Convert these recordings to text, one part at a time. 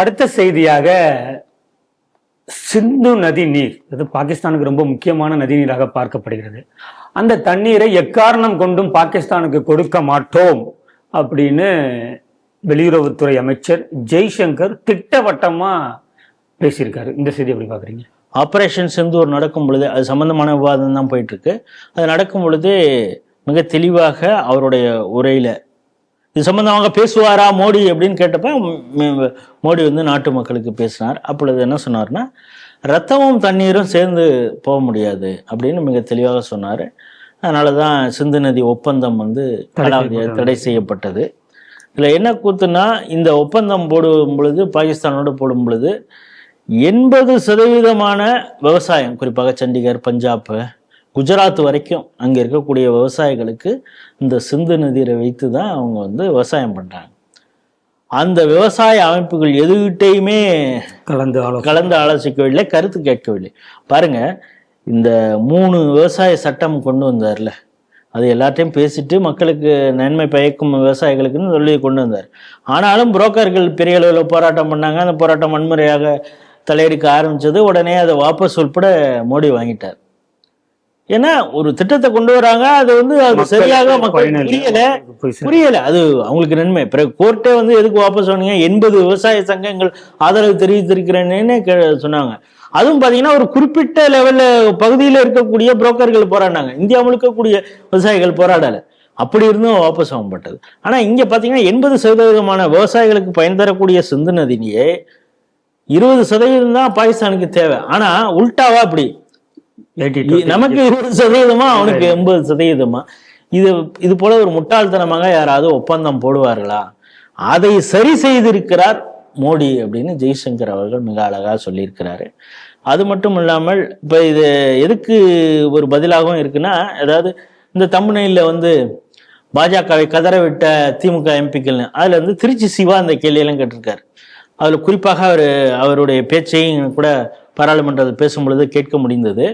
அடுத்த செய்தியாக சிந்து நதி நீர். அது பாகிஸ்தானுக்கு ரொம்ப முக்கியமான நதி நீராக பார்க்கப்படுகிறது. அந்த தண்ணீரை எக்காரணம் கொண்டும் பாகிஸ்தானுக்கு கொடுக்க மாட்டோம் அப்படின்னு வெளியுறவுத்துறை அமைச்சர் ஜெய்சங்கர் திட்டவட்டமா பேசியிருக்காரு. இந்த செய்தி எப்படி பாக்குறீங்க ஆப்ரேஷன் செந்தூர் நடக்கும் பொழுது அது சம்பந்தமான விவாதம் தான் போயிட்டு இருக்கு அது நடக்கும் பொழுது மிக தெளிவாக அவருடைய உரையில இது சம்பந்தமாக பேசுவாரா மோடி அப்படின்னு கேட்டப்ப மோடி வந்து நாட்டு மக்களுக்கு பேசினார். அப்பொழுது என்ன சொன்னார்னா ரத்தமும் தண்ணீரும் சேர்ந்து போக முடியாது அப்படின்னு மிக தெளிவாக சொன்னார். அதனால தான் சிந்து நதி ஒப்பந்தம் வந்து தடை செய்யப்பட்டது. இதில் என்ன கூத்துனா இந்த ஒப்பந்தம் போடும் பொழுது பாகிஸ்தானோடு போடும் பொழுது எண்பது சதவீதமான விவசாயம் குறிப்பாக சண்டிகர் பஞ்சாப் குஜராத் வரைக்கும் அங்கே இருக்கக்கூடிய விவசாயிகளுக்கு இந்த சிந்து நதியை வைத்து தான் அவங்க வந்து விவசாயம் பண்ணுறாங்க அந்த விவசாய அமைப்புகள் எதுகிட்டையுமே கலந்து கலந்து ஆலோசிக்கவில்லை கருத்து கேட்கவில்லை. பாருங்க இந்த மூணு விவசாய சட்டம் கொண்டு வந்தார்ல அது எல்லாத்தையும் பேசிட்டு மக்களுக்கு நன்மை பயக்கும் விவசாயிகளுக்குன்னு சொல்லி கொண்டு வந்தார். ஆனாலும் புரோக்கர்கள் பெரிய அளவில் போராட்டம் பண்ணாங்க அந்த போராட்டம் வன்முறையாக தலையெடுக்க ஆரம்பிச்சது உடனே அதை வாபஸ் உட்பட மோடி வாங்கிட்டார். ஏன்னா ஒரு திட்டத்தை கொண்டு வராங்க அது வந்து அது சரியாக மக்கள் புரியல. புரியல. அது அவங்களுக்கு நன்மை. பிறகு கோர்ட்டே வந்து எதுக்கு வாபஸ் வாங்கினீங்க எண்பது விவசாய சங்கங்கள் ஆதரவு தெரிவித்திருக்கிறேன்னு சொன்னாங்க. அதுவும் பாத்தீங்கன்னா ஒரு குறிப்பிட்ட லெவல்ல பகுதியில் இருக்கக்கூடிய புரோக்கர்கள் போராடினாங்க. இந்தியா முழுக்க கூடிய விவசாயிகள் போராடல. அப்படி இருந்தும் வாபஸ் வாங்கப்பட்டது. ஆனா இங்க பாத்தீங்கன்னா எண்பது சதவீதமான விவசாயிகளுக்கு பயன் தரக்கூடிய சிந்து நதினியே இருபது சதவீதம் தான் பாகிஸ்தானுக்கு தேவை. ஆனா உல்டாவா அப்படி 82. இ- நமக்கு இருபது சதவீதமா அவனுக்கு எண்பது சதவீதமா. இது இது போல ஒரு முட்டாள்தனமாக யாராவது ஒப்பந்தம் போடுவார்களா? அதை சரி செய்திருக்கிறார் மோடி அப்படின்னு ஜெய்சங்கர் அவர்கள் மிக அழகா சொல்லியிருக்கிறாரு. அது மட்டும் இல்லாமல் இப்ப இது எதுக்கு ஒரு பதிலாகவும் இருக்குன்னா அதாவது இந்த தமிழ்நில வந்து பாஜகவை கதற விட்ட திமுக எம்பிக்கள்னு அதுல வந்து திருச்சி சிவா அந்த கேள்வியெல்லாம் கேட்டிருக்காரு. அதுல குறிப்பாக அவர் அவருடைய பேச்சையும் கூட பாராளுமன்றத்தில் பேசும் பொழுது கேட்க முடிந்தது.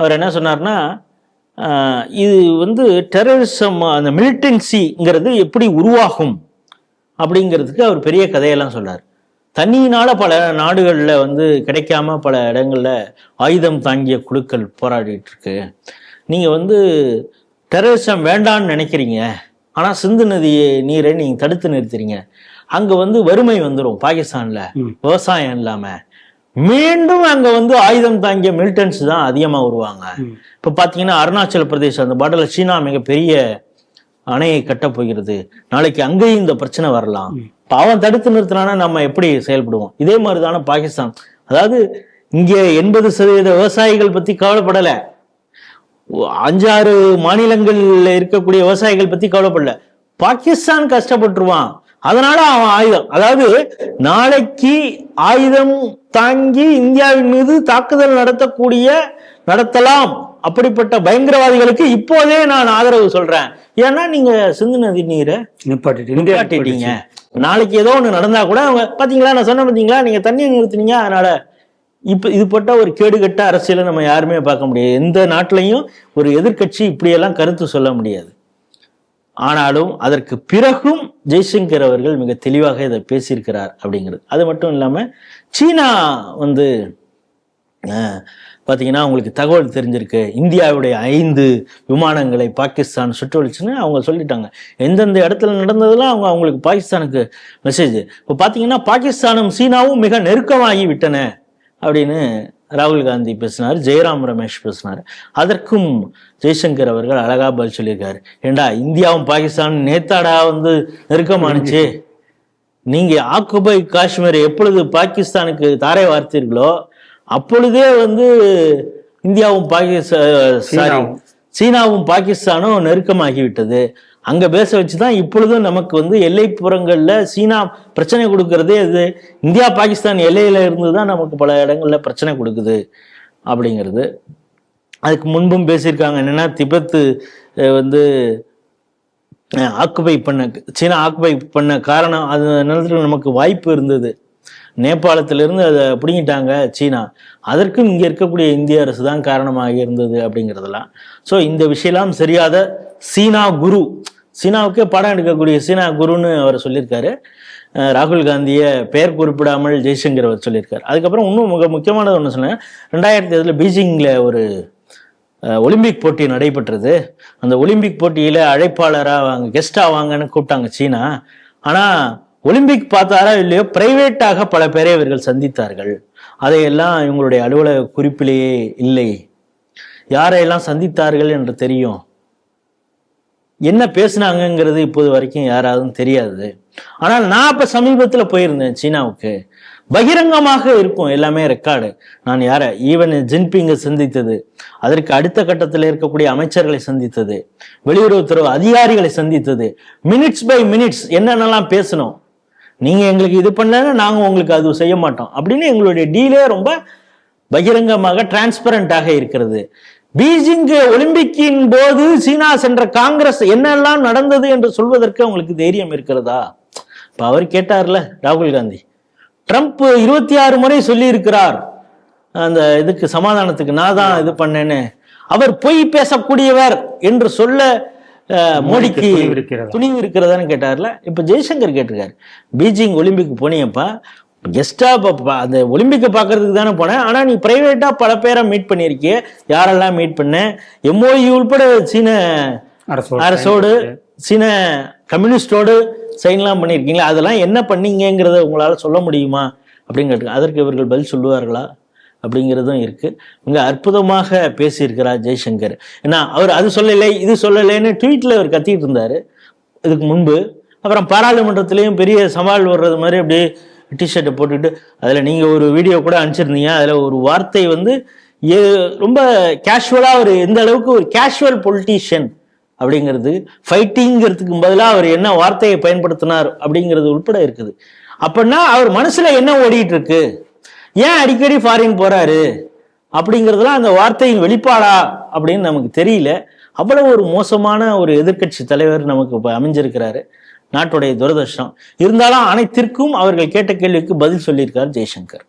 அவர் என்ன சொன்னார்னா இது வந்து டெரரிசம் அந்த மிலிட்டன்சிங்கிறது எப்படி உருவாகும்? அப்படிங்கிறதுக்கு அவர் பெரிய கதையெல்லாம் சொல்றார். தண்ணியினால பல நாடுகளில் வந்து கிடைக்காம பல இடங்கள்ல ஆயுதம் தாங்கிய குழுக்கள் போராடிட்டு இருக்கு நீங்க வந்து டெரரிசம் வேண்டான்னு நினைக்கிறீங்க. ஆனா சிந்து நதி நீரை நீங்க தடுத்து நிறுத்துறீங்க. அங்க வந்து வறுமை வந்துடும் பாகிஸ்தான்ல. விவசாயம் இல்லாம. மீண்டும் அங்க வந்து ஆயுதம் தாங்கிய மிலிட்டன்ஸ் தான் அதிகமா வருவாங்க. இப்ப பாத்தீங்கன்னா அருணாச்சல பிரதேசம் அந்த பாடல சீனா மிகப்பெரிய அணையை கட்டப் போகிறது. நாளைக்கு அங்கேயும் இந்த பிரச்சனை வரலாம். அவன் தடுத்து நிறுத்தினானா நம்ம எப்படி செயல்படுவோம்? இதே மாதிரி தானே பாகிஸ்தான். அதாவது இங்கே எண்பது சதவீத விவசாயிகள் பத்தி கவலைப்படல. அஞ்சாறு மாநிலங்கள்ல இருக்கக்கூடிய விவசாயிகள் பத்தி கவலைப்படல. பாகிஸ்தான் கஷ்டப்பட்டுருவான். அதனால அவன் ஆயுதம். அதாவது நாளைக்கு ஆயுதம் தாங்கி இந்தியாவின் மீது தாக்குதல் நடத்தக்கூடிய நடத்தலாம் அப்படிப்பட்ட பயங்கரவாதிகளுக்கு இப்போதே நான் ஆதரவு சொல்றேன். ஏன்னா நீங்க சிந்து நதி நீரை நிப்பாட்டிட்டீங்க. நாளைக்கு ஏதோ ஒண்ணு நடந்தா கூட அவங்க பாத்தீங்களா நான் சொன்னேன் பாத்தீங்களா நீங்க தண்ணியை நிறுத்துனீங்க அதனால இப்ப இது பட்ட ஒரு கேடுகட்ட அரசியலை நம்ம யாருமே பார்க்க முடியாது. எந்த நாட்டிலையும் ஒரு எதிர்க்கட்சி இப்படியெல்லாம் கருத்து சொல்ல முடியாது. ஆனாலும் அதற்கு பிறகும் ஜெய்சங்கர் அவர்கள் மிக தெளிவாக இதை பேசியிருக்கிறார் அப்படிங்கிறது. அது மட்டும் இல்லாமல் சீனா வந்து பார்த்தீங்கன்னா உங்களுக்கு தகவல் தெரிஞ்சிருக்கு. இந்தியாவுடைய ஐந்து விமானங்களை பாகிஸ்தான் சுற்றுவழிச்சுன்னு அவங்க சொல்லிட்டாங்க. எந்தெந்த இடத்துல நடந்ததெல்லாம் அவங்க அவங்களுக்கு பாகிஸ்தானுக்கு மெசேஜ் இப்போ பார்த்தீங்கன்னா பாகிஸ்தானும் சீனாவும் மிக நெருக்கமாகி விட்டன அப்படின்னு ராகுல் காந்தி பேசினார் ஜெயராம் ரமேஷ் பேசினார். அதற்கும் ஜெய்சங்கர் அவர்கள் அழகா பதில் சொல்லியிருக்காரு. ஏண்டா இந்தியாவும் பாகிஸ்தான் நேத்தாடா வந்து நெருக்கமானுச்சு நீங்க ஆக்குபை காஷ்மீரை எப்பொழுது பாகிஸ்தானுக்கு தாரை வார்த்தீர்களோ அப்பொழுதே வந்து இந்தியாவும் பாகிஸ்தான். சீனாவும் பாகிஸ்தானும் நெருக்கமாகிவிட்டது. அங்கே பேச வச்சு தான் இப்பொழுதும் நமக்கு வந்து எல்லைப்புறங்களில் சீனா பிரச்சனை கொடுக்கறதே இது இந்தியா பாகிஸ்தான் எல்லையில் இருந்து தான் நமக்கு பல இடங்களில் பிரச்சனை கொடுக்குது அப்படிங்கிறது. அதுக்கு முன்பும் பேசியிருக்காங்க. என்னென்னா திபெத்து வந்து ஆக்குபை பண்ண சீனா ஆக்குபை பண்ண காரணம் அது நிலத்துல நமக்கு வாய்ப்பு இருந்தது. நேபாளத்திலிருந்து அதை பிடுங்கிட்டாங்க சீனா. அதற்கும் இங்கே இருக்கக்கூடிய இந்திய அரசு தான் காரணமாக இருந்தது அப்படிங்கிறதெல்லாம். ஸோ இந்த விஷயம்லாம் சரியாத சீனா குரு சீனாவுக்கே படம் எடுக்கக்கூடிய சீனா குருன்னு அவர் சொல்லியிருக்காரு. ராகுல் காந்தியை பெயர் குறிப்பிடாமல் ஜெய்சங்கர் அவர் சொல்லியிருக்கார். அதுக்கப்புறம் இன்னும் மிக முக்கியமானது ஒன்று சொன்னேன். ரெண்டாயிரத்தி இதில் பீஜிங்கில் ஒரு ஒலிம்பிக் போட்டி நடைபெற்றது. அந்த ஒலிம்பிக் போட்டியில் அழைப்பாளராக வாங்க கெஸ்டாக வாங்கன்னு கூப்பிட்டாங்க சீனா. ஆனால் ஒலிம்பிக் பார்த்தாரா இல்லையோ பிரைவேட்டாக பல பேரை இவர்கள் சந்தித்தார்கள். அதையெல்லாம் இவங்களுடைய அலுவலக குறிப்பிலேயே இல்லை. யாரையெல்லாம் சந்தித்தார்கள் என்று தெரியும்? என்ன பேசுனாங்கங்கிறது இப்போது வரைக்கும் யாராவது தெரியாது. ஆனால் நான் இப்போ சமீபத்தில் போயிருந்தேன் சீனாவுக்கு. பகிரங்கமாக இருக்கும் எல்லாமே ரெக்கார்டு நான் யாரை ஈவன் ஜின்பிங்கை சந்தித்தது. அதற்கு அடுத்த கட்டத்தில் இருக்கக்கூடிய அமைச்சர்களை சந்தித்தது. வெளியுறவுத்துறை அதிகாரிகளை சந்தித்தது. மினிட்ஸ் பை மினிட்ஸ் என்னென்னலாம் பேசணும் நீங்க எங்களுக்கு இது பண்ணலன்னா நாங்கள் உங்களுக்கு அது செய்ய மாட்டோம். அப்படின்னு எங்களுடைய டீலே ரொம்ப பகிரங்கமாக டிரான்ஸ்பரண்டாக இருக்கிறது. பீஜிங் ஒலிம்பிக்கின் போது சீனா சென்ற காங்கிரஸ் என்னெல்லாம் நடந்தது என்று சொல்வதற்கு அவங்களுக்கு தைரியம் இருக்கிறதா? இப்ப அவர் கேட்டார்ல ராகுல் காந்தி. ட்ரம்ப் இருபத்தி ஆறு முறை சொல்லி இருக்கிறார் அந்த இதுக்கு சமாதானத்துக்கு நான் தான் இது பண்ணேன்னு. அவர் பொய் பேசக்கூடியவர் என்று சொல்ல மோடிக்கு? துணிவு இருக்கிறதான்னு கேட்டார்ல. இப்ப ஜெய்சங்கர் கேட்டிருக்காரு. பீஜிங் ஒலிம்பிக் போனியப்பா கெஸ்டா அந்த ஒலிம்பிக்கை பார்க்கறதுக்கு தானே போனேன். ஆனா நீ பிரைவேட்டா பல பேரை மீட் பண்ணியிருக்கிய. யாரெல்லாம் மீட் பண்ண? எம்ஓஇ உள்பட சீன அரசோட சீன கம்யூனிஸ்டோடு சைன்லாம் பண்ணியிருக்கீங்களா? அதெல்லாம் என்ன பண்ணீங்கங்கிறத உங்களால சொல்ல முடியுமா? அப்படின்னு கேட்டு அதற்கு இவர்கள் பதில் சொல்லுவார்களா? அப்படிங்கிறதும் இருக்கு. மிக அற்புதமாக பேசியிருக்கிறார் ஜெய்சங்கர். ஏன்னா அவர் அது சொல்லலை இது சொல்லலைன்னு ட்வீட்ல அவர் கத்திட்டு இருந்தாரு. இதுக்கு முன்பு. அப்புறம் பாராளுமன்றத்திலையும் பெரிய சவால் வர்றது மாதிரி அப்படியே டிஷர்ட்டை போட்டுக்கிட்டு அதில் நீங்கள் ஒரு வீடியோ கூட அனுப்பிச்சிருந்தீங்க. அதில் ஒரு வார்த்தை வந்து ஏ- ரொம்ப கேஷுவலாக ஒரு எந்த அளவுக்கு ஒரு கேஷுவல் பொலிட்டீஷியன் அப்படிங்கிறது ஃபைட்டிங்கிறதுக்கு பதிலாக அவர் என்ன வார்த்தையை பயன்படுத்தினார் அப்படிங்கிறது உட்பட இருக்குது. அப்படின்னா அவர் மனசில் என்ன ஓடிட்டு இருக்கு ஏன் அடிக்கடி ஃபாரின் போகிறாரு அப்படிங்கிறதுலாம் அந்த வார்த்தையின் வெளிப்பாடா அப்படின்னு நமக்கு தெரியல. அவ்வளவு ஒரு மோசமான ஒரு எதிர்க்கட்சி தலைவர் நமக்கு இப்போ அமைஞ்சிருக்கிறாரு. நாட்டுடைய துரதிருஷ்டம். இருந்தாலும் அனைத்திற்கும் அவர்கள் கேட்ட கேள்விக்கு பதில் சொல்லியிருக்கார் ஜெய்சங்கர்.